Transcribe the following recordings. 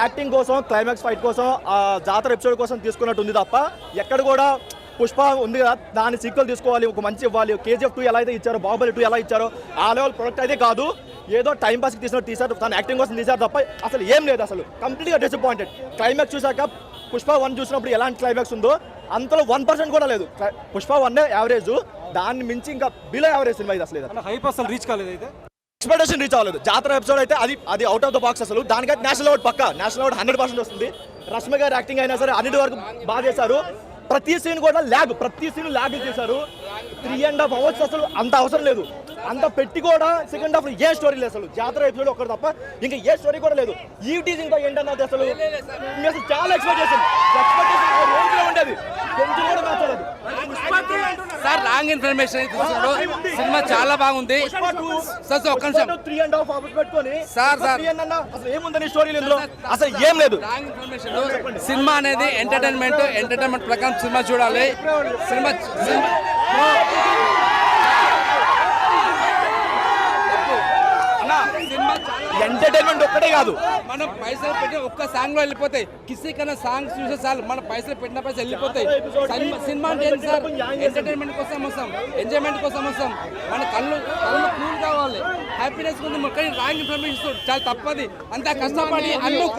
Acting కోసం climax fight కోసం ఆ జాతర ఎపిసోడ్ కోసం తీసుకున్నట్టు ఉంది తప్ప ఎక్కడ కూడా పుష్ప ఉంది కదా దాని సీక్వెల్ తీసుకోవాలి ఒక మంచి ఇవ్వాలి. కేజీఎఫ్ టూ ఎలా అయితే ఇచ్చారో బాహుబలి టూ ఎలా ఇచ్చారో ఆ లెవెల్ ప్రొడక్ట్ అయితే కాదు. ఏదో టైం పాస్కి తీసినట్టు తీశారు తన యాక్టింగ్ కోసం తీశారు తప్ప అసలు ఏం లేదు అసలు. కంప్లీట్గా డిసప్పాయింటెడ్ క్లైమాక్స్ చూశాక పుష్ప వన్ చూసినప్పుడు ఎలాంటి క్లైమాక్స్ ఉందో అంతలో వన్ పర్సెంట్ కూడా లేదు. పుష్ప వన్ యావరేజ్ దాన్ని మించి ఇంకా బిలో యావరేజ్ సినిమా ఇది అసలు హైప్ అసలు రీచ్ కాలేదు అయితే? ఎక్స్పెక్టేషన్ రీచ్ అవ్వలేదు. జాతర ఎపిసోడ్ అయితే అది అది అవుట్ ఆఫ్ ద బాక్స్ అసలు. దానికైతే నేషనల్ అవార్డ్ పక్క. నేషనల్ అవార్డ్ హండ్రెడ్ పర్సెంట్ వస్తుంది. రష్మి గారు యాక్టింగ్ అయినా సరే అన్నిటి వరకు బాగా చేశారు. ప్రతి సీన్ కూడా ల్యాగ్ ప్రతి సీన్ ల్యాగ్ చేశారు. త్రీ అండ్ హాఫ్ అవర్స్ అసలు అంత అవసరం లేదు. అంత పెట్టి కూడా సెకండ్ హాఫ్ ఏ స్టోరీ లేదు అసలు. జాతర ఎపిసోడ్ ఒకటి తప్ప ఇంకా ఏ స్టోరీ కూడా లేదు. ఈ టీజింగ్ ఏంటన్నది అసలు? అసలు చాలా ఎక్స్పెక్ట్ చేశాను ఎక్స్పెక్టేషన్ ఉండేది కొంచెం కూడా నచ్చలేదు సార్ రాంగ్ ఇన్ఫర్మేషన్ అయితే ఇస్తున్నారు సినిమా చాలా బాగుంది. సార్ సార్ ఒక్క నిమిషం. త్రీ అండ్ హాఫ్ అవర్స్ పెట్టుకొని. Sir, sir. అసలు ఏముందని స్టోరీ ఇందులో అసలు ఏం లేదు. రాంగ్ ఇన్ఫర్మేషన్ సినిమా అనేది ఎంటర్టైన్మెంట్ ఎంటర్టైన్మెంట్ ప్రకారం సినిమా చూడాలి. సినిమా సినిమా సినిమా చాలా ఎంటర్టైన్మెంట్ ఒక్కటే కాదు. మనం పైసలు పెట్టి ఒక్క సాంగ్లో వెళ్ళిపోతాయి. కిసీ కన్నా సాంగ్ చూసే చాలు. మన పైసలు పెట్టిన పైసలు వెళ్ళిపోతాయి. సినిమా- అంటే ఏంటి సార్? ఎంటర్టైన్మెంట్ కోసం వస్తాం. ఎంజాయ్మెంట్ కోసం వస్తాం. మన కళ్ళు కళ్ళు కూల్ కావాలి. హ్యాపీనెస్ ఉంది మొక్కని రాంగ్ ఇన్ఫర్మేషన్ చాలా తప్పది. అంత కష్టపడి అన్ని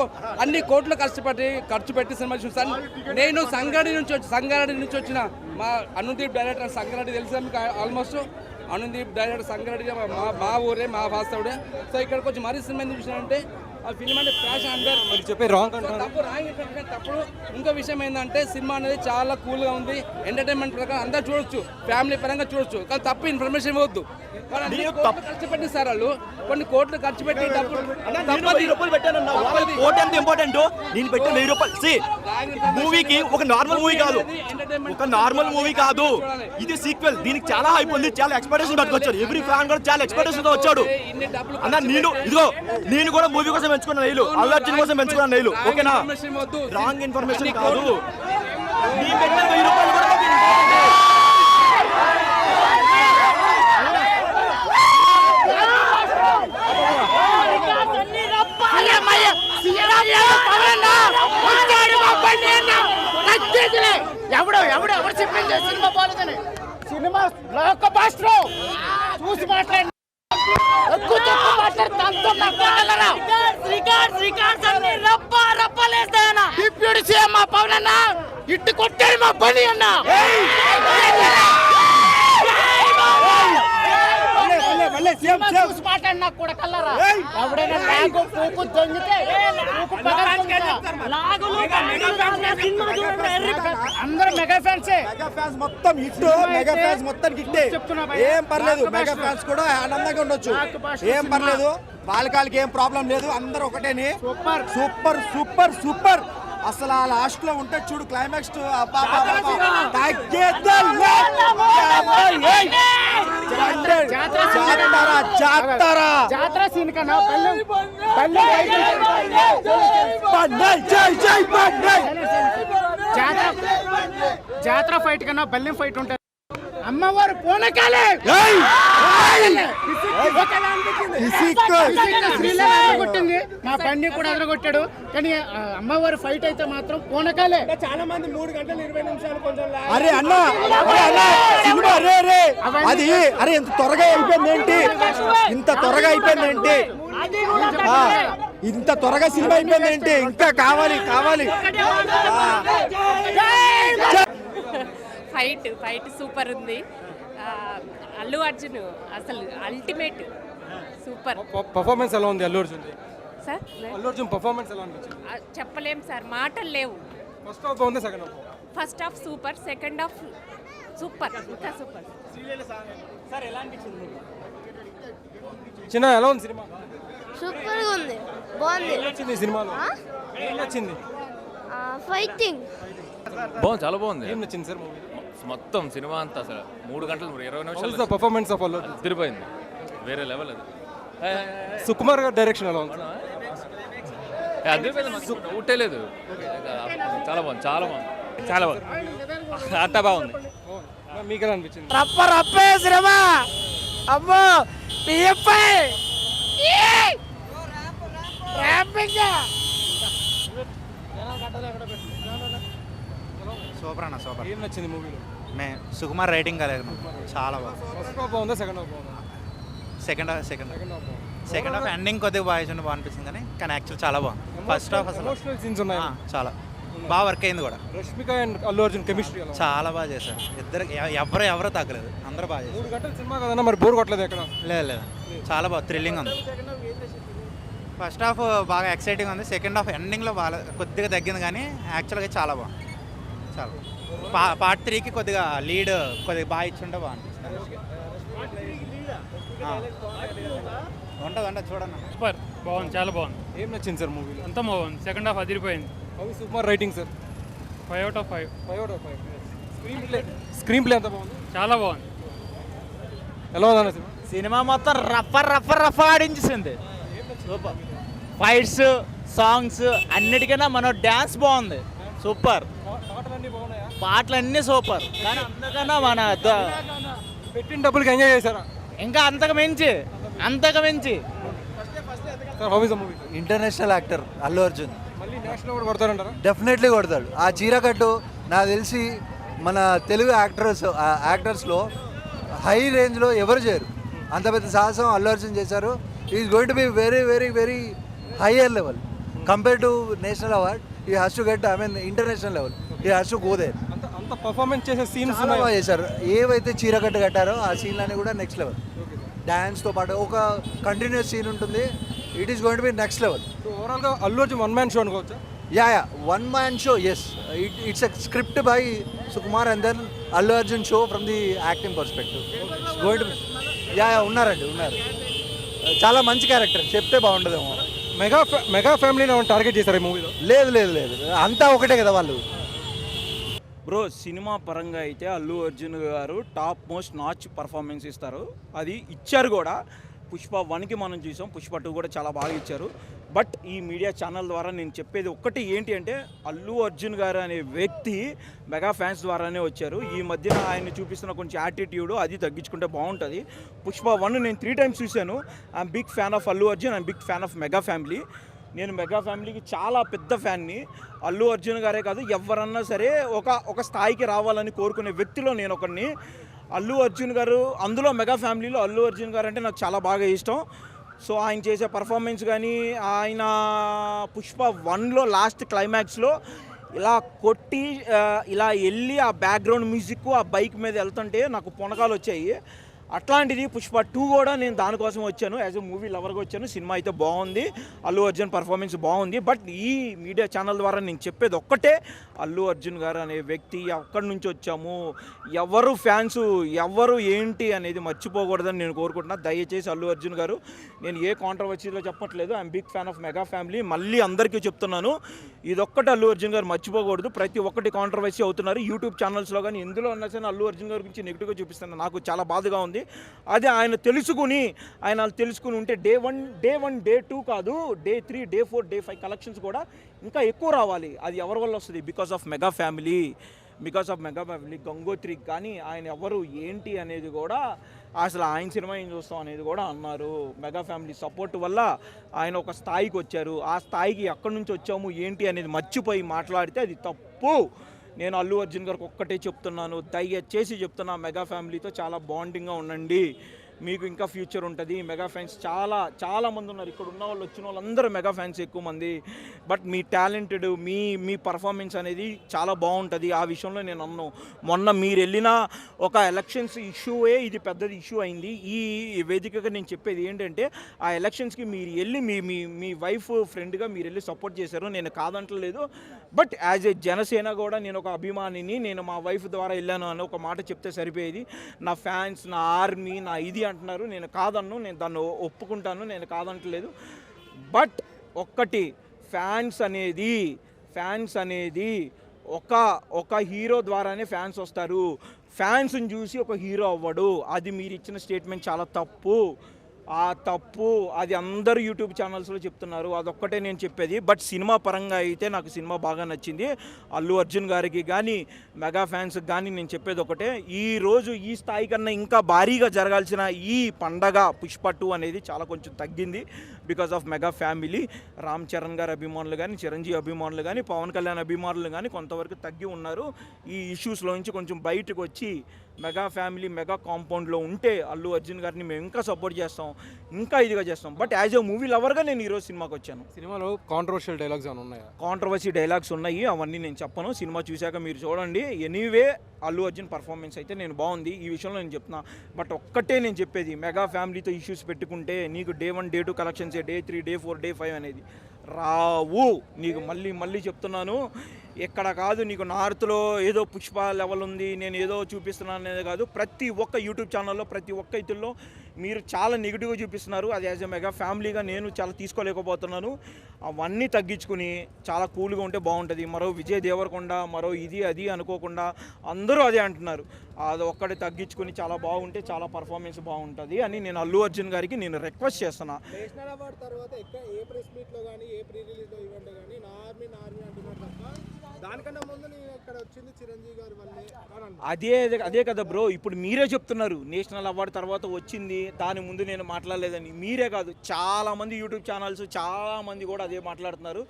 అన్ని కోట్లు కష్టపడి ఖర్చు పెట్టి సినిమా చూస్తాను. నేను సంగారెడ్డి నుంచి వచ్చి సంగారెడ్డి నుంచి వచ్చిన మా అనుదీప్ డైరెక్టర్ సంగారెడ్డి తెలుసా మీకు? ఆల్మోస్ట్ అనుదీప్ డైరెక్టర్ సంగారెడ్డి మా మా ఊరే మా వాస్తవుడే. సో ఇక్కడికి వచ్చి మరీ సినిమా ఎందుకు చూసినానంటే ఆ ఫిల్మ్ అంటే ప్యాషన్ అంటారు మీరు చెప్పే రాంగ్ తప్పు రాంగ్ తప్పుడు. ఇంకో విషయం ఏంటంటే సినిమా అనేది చాలా కూల్గా ఉంది. ఎంటర్టైన్మెంట్ ప్రకారం అందరూ చూడొచ్చు. ఫ్యామిలీ పరంగా చూడొచ్చు. కానీ తప్పు ఇన్ఫర్మేషన్ ఇవ్వద్దు. ఖర్చు పెట్టి సార్ వాళ్ళు. కొన్ని కోట్లు ఖర్చు పెట్టి డబ్బులు రూపాయలు ఎంత ఇంపార్టెంట్ నేను పెట్టిన వెయ్యి రూపాయలు. మూవీకి ఒక నార్మల్ మూవీ కాదు. ఒక నార్మల్ మూవీ కాదు. ఇది సీక్వెల్ దీనికి చాలా హైప్ ఉంది. చాలా ఎక్స్పెక్టేషన్ పట్టుకొచ్చాడు ఎవ్రీ ఫ్యాన్ కూడా చాలా ఎక్స్పెక్టేషన్తో వచ్చాడు. అన్న నేను ఇదిగో నేను కూడా మూవీ కోసం పెంచుకున్న నెయ్యిలు అల్లు అర్జున్ కోసం పెంచుకున్న నెయ్యిలు ఓకేనా? రాంగ్ ఇన్ఫర్మేషన్ కాదు. నీ పెట్టిన వెయ్యి రూపాయలు కూడా నాకు important. ఎవడు ఎవడు ఎవరు చెప్పింది సినిమా బాలేదని సినిమా బ్లాక్ బాస్టర్ చూసి మాట్లాడి. ఎక్కువ తక్కువ మాట్లాడి తనతో నక్కగలరా డిప్యూటీ సీఎం మా పవన్ అన్న ఇట్టు కొట్టాడు మా పని అన్న. చూసి మాట్లాడినా కూడా కల్లరా ఎవడైనా పూకు దొంగితే పూకు. అందరూ మెగా ఫ్యాన్సే. మెగా ఫ్యాన్స్ మొత్తం హిట్ మెగా ఫ్యాన్స్ మొత్తం భయ్యా. ఏం పర్లేదు మెగా. ఫ్యాన్స్ కూడా ఆనందంగా ఉండొచ్చు. ఏం. పర్లేదు వాళ్ళకి ఏం ప్రాబ్లం లేదు అందరూ ఒకటేని. సూపర్. Super super super. అసలు ఆ లాస్ట్లో ఉంటే చూడు క్లైమాక్స్ జాతర జాతర సీన్ కన్నా పల్లె పల్లె ఫైట్ కన్నా బల్లెం ఫైట్ ఉంటుంది. అమ్మవారు పూనకాలే. కొట్టింది మా బండి కూడా అదరగొట్టాడు కానీ అమ్మవారి ఫైట్ అయితే మాత్రం పూనకాలే. చాలా మంది మూడు గంటలు ఇరవై నిమిషాలు కొంచెం అరే అన్న సినిమా అరే అరే. అది అరే ఇంత త్వరగా అయిపోయింది ఏంటి? ఇంత త్వరగా అయిపోయింది ఏంటి? ఇంత త్వరగా సినిమా అయిపోయింది ఏంటి? ఇంకా కావాలి కావాలి. ఫైట్ ఫైట్ సూపర్ ఉంది. అల్లు అర్జున్ అసలు అల్టిమేట్ సూపర్. పర్ఫార్మెన్స్ ఎలా ఉంది అల్లు అర్జున్ సార్ అల్లు అర్జున్ పర్ఫార్మెన్స్ ఎలా అనిపించింది? ఆ, చెప్పలేం సార్ మాటలు లేవు. ఫస్ట్ హాఫ్ బాగుంది second half first half super second half super ఇంకా సూపర్. చిన్న ఎలా ఉంది సినిమా? సూపర్గా ఉంది బాగుంది. నచ్చింది ఈ సినిమాలో? ఏం నచ్చింది? ఫైటింగ్ బాగుంది చాలా బాగుంది. ఏం నచ్చింది సార్ మూవీ మొత్తం సినిమా అంతా అసలు మూడు గంటలు ఇరవై నిమిషాలు పర్ఫార్మెన్స్ ఆఫ్ అల్లు తిరిపోయింది వేరే లెవెల్ అది. సుకుమార్ గారి డైరెక్షన్ ఎలా ఉంది? ఏ, అదిరిపోయింది మాకు ఊటే లేదు. చాలా బాగుంది చాలా బాగుంది. చాలా బాగుంది. అంతా బాగుంది. మీకు ఎలా అనిపించింది? రప్ప రప్పే శ్రమ అమ్మో పిఎఫ్ఐ. ర్యాంపింగ్. సూపర్ అన్న సూపర్. ఏం నచ్చింది మూవీలో మే సుకుమార్ రైటింగ్ కలేదు చాలా బాగుంది. ఫస్ట్ బాగుందా సెకండ్ హాఫ్ బాగుందా? Second half second second half బాగుంది సెకండ్ హాఫ్ ఎండింగ్ కొద్దిగా బాగా బాగా అనిపించింది కానీ కానీ యాక్చువల్ చాలా బాగుంది. ఫస్ట్ హాఫ్ అసలు ఎమోషనల్ సీన్స్ ఉన్నాయి? ఆ, చాలా. బాగా వర్క్ అయింది కూడా. Rashmika and Allu Arjun chemistry. చాలా బాగా చేశారు. ఇద్దరు ఎవరు ఎవరు తగ్గలేదు. అందరూ బాగా చేశారు. మూడు గంటల సినిమా కదన్నా మరి బోర్ కొట్టలేదు ఎక్కడ? లేదు లేదు. చాలా బాగా థ్రిల్లింగ్ ఉంది. ఫస్ట్ హాఫ్ బాగా ఎక్సైటింగ్ ఉంది. సెకండ్ హాఫ్ ఎండింగ్లో బాగా కొద్దిగా తగ్గింది కానీ యాక్చువల్గా చాలా బాగుంది. చాలా. పా పార్ట్ త్రీకి కొద్దిగా లీడ్ కొద్దిగా బాగా ఇచ్చుంటే బాగుంటుంది ఉంటుంది చూడండి సూపర్. బాగుంది చాలా బాగుంది. ఏం నచ్చింది సార్ మూవీలో? అంతా బాగుంది. సెకండ్ హాఫ్ అదిరిపోయింది. అవి Sukumar writing sir. Five out of five. Five out of five. Screenplay screenplay ఎంత బాగుంది? చాలా బాగుంది. ఎలా ఉందన్న సినిమా? సినిమా మొత్తం రఫ రఫ రఫ ఆడించింది సూపర్. ఫైట్స్ సాంగ్స్ అన్నిటికన్నా మన డ్యాన్స్ బాగుంది. సూపర్. పాటలన్నీ సూపర్. కానీ అంతకన్నా మన పెట్టిన డబ్బులకి ఎంజాయ్ చేశారా? ఇంకా అంతకు మించి అంతకు మించి. ఇంటర్నేషనల్ యాక్టర్ అల్లు అర్జున్ మళ్ళీ నేషనల్ అవార్డు కొడతారంటారా? డెఫినెట్లీ కొడతాడు. ఆ చీరకట్టు నాకు తెలిసి మన తెలుగు యాక్టర్స్ యాక్టర్స్లో హై రేంజ్లో ఎవరు చేయరు. అంత పెద్ద సాహసం అల్లు అర్జున్ చేశారు. Is going to be very very very higher level compare to national award he has to get I mean international level he has to go there అంత పర్ఫార్మెన్స్ చేసే సీన్స్ చాలా బాగా చేశారు. ఏవైతే చీరకట్టు కట్టారో ఆ సీన్లన్నీ కూడా నెక్స్ట్ లెవెల్ డ్యాన్స్తో పాటు ఒక కంటిన్యూస్ సీన్ ఉంటుంది. It is going to be next level ఓవరాల్గా Allu Arjun one man show అనుకోవచ్చా? Yeah yeah one man show yes it it's a script by Sukumar and then Allu Arjun show from the acting perspective going yeah yeah ఉన్నారండి ఉన్నారు. చాలా మంచి character చెప్తే బాగుండదేమో. Mega mega ఫ్యామిలీని target చేశారు ఈ మూవీలో లేదు లేదు లేదు. అంతా ఒకటే కదా వాళ్ళు. బ్రో సినిమా పరంగా అయితే అల్లు అర్జున్ గారు టాప్ మోస్ట్ నాచ్ పర్ఫార్మెన్స్ ఇస్తారు. అది ఇచ్చారు కూడా. పుష్ప వన్కి మనం చూసాం. పుష్ప టూ కూడా చాలా బాగా ఇచ్చారు. బట్ ఈ మీడియా ఛానల్ ద్వారా నేను చెప్పేది ఒక్కటి ఏంటి అంటే అల్లు అర్జున్ గారు అనే వ్యక్తి మెగా ఫ్యాన్స్ ద్వారానే వచ్చారు. ఈ మధ్యన ఆయన చూపిస్తున్న కొంచెం యాటిట్యూడ్ అది తగ్గించుకుంటే బాగుంటుంది. పుష్ప వన్ నేను త్రీ టైమ్స్ చూశాను. I'm big fan of Allu Arjun I'm big fan of mega family. నేను మెగా ఫ్యామిలీకి చాలా పెద్ద ఫ్యాన్ని. అల్లు అర్జున్ గారే కాదు ఎవరన్నా సరే ఒక ఒక స్థాయికి రావాలని కోరుకునే వ్యక్తిలో నేను ఒకరిని అల్లు అర్జున్ గారు అందులో మెగా ఫ్యామిలీలో అల్లు అర్జున్ గారు అంటే నాకు చాలా బాగా ఇష్టం. సో ఆయన చేసే పర్ఫార్మెన్స్ కానీ ఆయన పుష్ప వన్లో లాస్ట్ క్లైమాక్స్లో ఇలా కొట్టి ఇలా వెళ్ళి ఆ బ్యాక్గ్రౌండ్ మ్యూజిక్ ఆ బైక్ మీద వెళ్తుంటే నాకు పొనకాలు వచ్చాయి అట్లాంటిది పుష్ప టూ కూడా నేను దానికోసం వచ్చాను. యాజ్ ఎ మూవీ లవర్గా వచ్చాను. సినిమా అయితే బాగుంది. అల్లు అర్జున్ పర్ఫార్మెన్స్ బాగుంది. బట్ ఈ మీడియా ఛానల్ ద్వారా నేను చెప్పేది ఒక్కటే అల్లు అర్జున్ గారు అనే వ్యక్తి ఎక్కడి నుంచి వచ్చాము ఎవరు ఫ్యాన్స్ ఎవరు ఏంటి అనేది మర్చిపోకూడదని నేను కోరుకుంటున్నా. దయచేసి అల్లు అర్జున్ గారు నేను ఏ కాంట్రవర్సీలో చెప్పట్లేదు. I'm big fan of mega family మళ్ళీ అందరికీ చెప్తున్నాను ఇదొక్కటి అల్లు అర్జున్ గారు మర్చిపోకూడదు. ప్రతి ఒక్కటి కాంట్రవర్సీ అవుతున్నారు. యూట్యూబ్ ఛానల్స్లో కానీ ఎందులో ఉన్నా సరే అల్లు అర్జున్ గారి గురించి నెగిటివ్గా చూపిస్తున్నాను నాకు చాలా బాధగా ఉంది. అది ఆయన తెలుసుకుని ఆయన తెలుసుకుని ఉంటే day one day one day two కాదు day three day four day five collections కూడా ఇంకా ఎక్కువ రావాలి. అది ఎవరి వల్ల వస్తుంది? Because of mega family because of mega family Gangotri కానీ ఆయన ఎవరు ఏంటి అనేది కూడా అసలు ఆయన సినిమా ఏం చూస్తాం అనేది కూడా అన్నారు. మెగా ఫ్యామిలీ సపోర్ట్ వల్ల ఆయన ఒక స్థాయికి వచ్చారు. ఆ స్థాయికి ఎక్కడి నుంచి వచ్చాము ఏంటి అనేది మర్చిపోయి మాట్లాడితే అది తప్పు. నేను అల్లు అర్జున్ గారికి ఒక్కటే చెప్తున్నాను దయచేసి చెప్తున్నా మెగా ఫ్యామిలీతో చాలా బాండింగ్గా ఉండండి. మీకు ఇంకా ఫ్యూచర్ ఉంటుంది. మెగా ఫ్యాన్స్ చాలా చాలా మంది ఉన్నారు. ఇక్కడ ఉన్న వాళ్ళు వచ్చిన వాళ్ళందరూ మెగా ఫ్యాన్స్ ఎక్కువ మంది. బట్ మీ టాలెంటెడ్ మీ మీ పర్ఫార్మెన్స్ అనేది చాలా బాగుంటుంది. ఆ విషయంలో నేను అన్నాను మొన్న మీరు వెళ్ళిన ఒక ఎలక్షన్స్ ఇష్యూయే ఇది పెద్దది ఇష్యూ అయింది. ఈ వేదికగా నేను చెప్పేది ఏంటంటే ఆ ఎలక్షన్స్కి మీరు వెళ్ళి మీ మీ మీ వైఫ్ ఫ్రెండ్గా మీరు వెళ్ళి సపోర్ట్ చేశారు. నేను కాదంటలేదు. బట్ యాజ్ ఏ జనసేన కూడా నేను ఒక అభిమానిని నేను మా వైఫ్ ద్వారా వెళ్ళాను అని ఒక మాట చెప్తే సరిపోయేది. నా ఫ్యాన్స్ నా ఆర్మీ నా ఇది అంటున్నారు. నేను కాదన్ను నేను దాన్ని ఒప్పుకుంటాను నేను కాదంటలేదు. బట్ ఒక్కటి ఫ్యాన్స్ అనేది ఫ్యాన్స్ అనేది ఒక ఒక హీరో ద్వారానే ఫ్యాన్స్ వస్తారు. ఫ్యాన్స్ని చూసి ఒక హీరో అవ్వడు. అది మీరు ఇచ్చిన స్టేట్మెంట్ చాలా తప్పు. ఆ తప్పు అది అందరు యూట్యూబ్ ఛానల్స్లో చెప్తున్నారు. అదొక్కటే నేను చెప్పేది. బట్ సినిమా పరంగా అయితే నాకు సినిమా బాగా నచ్చింది. అల్లు అర్జున్ గారికి కానీ మెగా ఫ్యాన్స్కి కానీ నేను చెప్పేది ఒకటే. ఈ ఈ స్థాయి కన్నా ఇంకా భారీగా జరగాల్సిన ఈ పండగ పుష్ప టూ అనేది చాలా కొంచెం తగ్గింది. Because of mega family. Ram Charan గారి అభిమానులు కానీ చిరంజీవి అభిమానులు కానీ పవన్ కళ్యాణ్ అభిమానులు కానీ కొంతవరకు తగ్గి ఉన్నారు. ఈ ఇష్యూస్లో నుంచి కొంచెం బయటకు వచ్చి మెగా ఫ్యామిలీ మెగా కాంపౌండ్లో ఉంటే అల్లు అర్జున్ గారిని మేము ఇంకా సపోర్ట్ చేస్తాం ఇంకా ఇదిగా చేస్తాం. బట్ యాజ్ ఎ మూవీ లవర్గా నేను ఈరోజు సినిమాకి వచ్చాను. సినిమాలో కాంట్రవర్షియల్ డైలాగ్స్ ఏమైనా ఉన్నాయా? కాంట్రవర్సీ డైలాగ్స్ ఉన్నాయి అవన్నీ నేను చెప్పను. సినిమా చూశాక మీరు చూడండి. ఎనీవే అల్లు అర్జున్ పర్ఫార్మెన్స్ అయితే నేను బాగుంది. ఈ విషయంలో నేను చెప్తున్నా. బట్ ఒక్కటే నేను చెప్పేది మెగా ఫ్యామిలీతో ఇష్యూస్ పెట్టుకుంటే నీకు day one day two collections day three day four day five అనేది రావు. నీకు మళ్ళీ మళ్ళీ చెప్తున్నాను. ఎక్కడ కాదు నీకు నార్త్లో ఏదో పుష్ప లెవెల్ ఉంది నేను ఏదో చూపిస్తున్నాను అనేది కాదు. ప్రతి ఒక్క యూట్యూబ్ ఛానల్లో ప్రతి ఒక్క ఇతుల్లో మీరు చాలా నెగిటివ్గా చూపిస్తున్నారు. అది యాజ్ ఎ మెగా ఫ్యామిలీగా నేను చాలా తీసుకోలేకపోతున్నాను. అవన్నీ తగ్గించుకుని చాలా కూల్గా ఉంటే బాగుంటుంది. మరో విజయ్ దేవరకొండ మరో ఇది అది అనుకోకుండా అందరూ అదే అంటున్నారు. అది ఒక్కటి తగ్గించుకుని చాలా బాగుంటే చాలా పర్ఫార్మెన్స్ బాగుంటుంది అని నేను అల్లు అర్జున్ గారికి నేను రిక్వెస్ట్ చేస్తున్నా. అదే అదే కదా బ్రో ఇప్పుడు మీరే చెప్తున్నారు నేషనల్ అవార్డు తర్వాత వచ్చింది దాని ముందు నేను మాట్లాడలేదని. మీరే కాదు చాలా మంది యూట్యూబ్ ఛానల్స్ చాలా మంది కూడా అదే మాట్లాడుతున్నారు.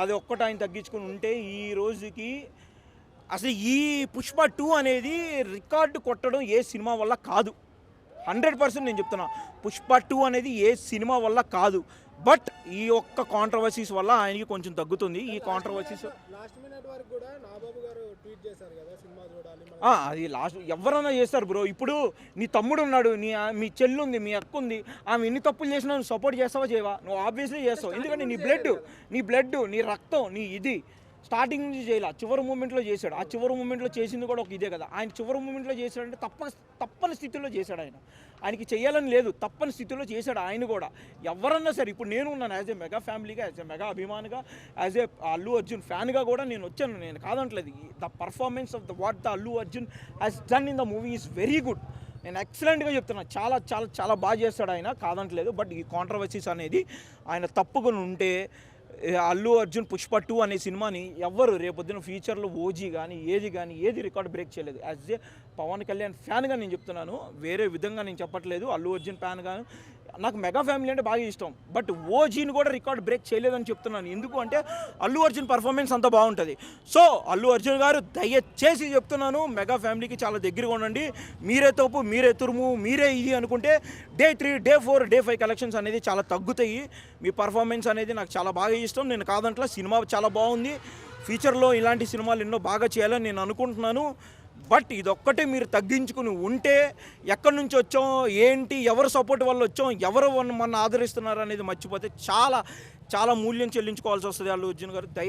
అది ఒక్కటి ఆయన తగ్గించుకుని ఉంటే ఈ రోజుకి అసలు ఈ పుష్ప టూ అనేది రికార్డు కొట్టడం ఏ సినిమా వల్ల కాదు. హండ్రెడ్ పర్సెంట్ నేను చెప్తున్నా పుష్ప టూ అనేది ఏ సినిమా వల్ల కాదు. బట్ ఈ ఒక్క కాంట్రవర్సీస్ వల్ల ఆయనకి కొంచెం తగ్గుతుంది. ఈ కాంట్రవర్సీస్ అది లాస్ట్ ఎవరైనా చేస్తారు బ్రో. ఇప్పుడు నీ తమ్ముడు ఉన్నాడు నీ మీ చెల్లి ఉంది మీ అక్క ఉంది ఆమె ఎన్ని తప్పులు చేసినా నువ్వు సపోర్ట్ చేస్తావా చేయవా నువ్వు ఆబ్వియస్లీ చేస్తావు. ఎందుకంటే నీ బ్లడ్ నీ బ్లడ్ నీ రక్తం నీ ఇది స్టార్టింగ్ నుంచి చేయాలి. చివరి మూమెంట్లో చేశాడు. ఆ చివరి మూమెంట్లో చేసింది కూడా ఒక ఇదే కదా. ఆయన చివరి మూమెంట్లో చేశాడంటే తప్పని తప్పని స్థితిలో చేశాడు ఆయన. ఆయనకి చేయాలని లేదు. తప్పని స్థితిలో చేశాడు ఆయన కూడా. ఎవరన్నా సరే ఇప్పుడు నేను ఉన్నాను యాజ్ ఏ మెగా ఫ్యామిలీగా యాజ్ ఏ మెగా అభిమానిగా యాజ్ ఏ అల్లు అర్జున్ ఫ్యాన్గా కూడా నేను వచ్చాను. నేను కాదంటలేదు. The performance of the what the Allu Arjun has done in the movie is very good నేను ఎక్సలెంట్గా చెప్తున్నా. చాలా చాలా చాలా బాగా చేస్తాడు ఆయన. కాదంటలేదు. బట్ ఈ కాంట్రవర్సీస్ అనేది ఆయన తప్పుకుని ఉంటే అల్లు అర్జున్ పుష్ప టూ అనే సినిమాని ఎవ్వరు రేపొద్దున ఫ్యూచర్లో ఓజీ కానీ ఏది కానీ ఏది రికార్డ్ బ్రేక్ చేయలేదు. యాజ్ ఏ పవన్ కళ్యాణ్ ఫ్యాన్గా నేను చెప్తున్నాను. వేరే విధంగా నేను చెప్పట్లేదు. అల్లు అర్జున్ ఫ్యాన్ గాను నాకు మెగా ఫ్యామిలీ అంటే బాగా ఇష్టం. బట్ ఓజీని కూడా రికార్డ్ బ్రేక్ చేయలేదని చెప్తున్నాను. ఎందుకు అంటే అల్లు అర్జున్ పర్ఫార్మెన్స్ అంత బాగుంటుంది. సో అల్లు అర్జున్ గారు దయచేసి చెప్తున్నాను మెగా ఫ్యామిలీకి చాలా దగ్గరగా ఉండండి. మీరే తోపు మీరే తురుము మీరే ఇది అనుకుంటే day three day four day five collections అనేది చాలా తగ్గుతాయి. మీ పర్ఫార్మెన్స్ అనేది నాకు చాలా బాగా ఇష్టం. నేను కాదంట్లో సినిమా చాలా బాగుంది. ఫ్యూచర్లో ఇలాంటి సినిమాలు ఎన్నో బాగా చేయాలని నేను అనుకుంటున్నాను. బట్ ఇదొక్కటే మీరు తగ్గించుకుని ఉంటే ఎక్కడి నుంచి వచ్చాం ఏంటి ఎవరు సపోర్ట్ వల్ల వచ్చాం ఎవరు మన ఆదరిస్తున్నారు అనేది మర్చిపోతే చాలా చాలా మూల్యం చెల్లించుకోవాల్సి వస్తుంది అల్లు అర్జున్ గారు.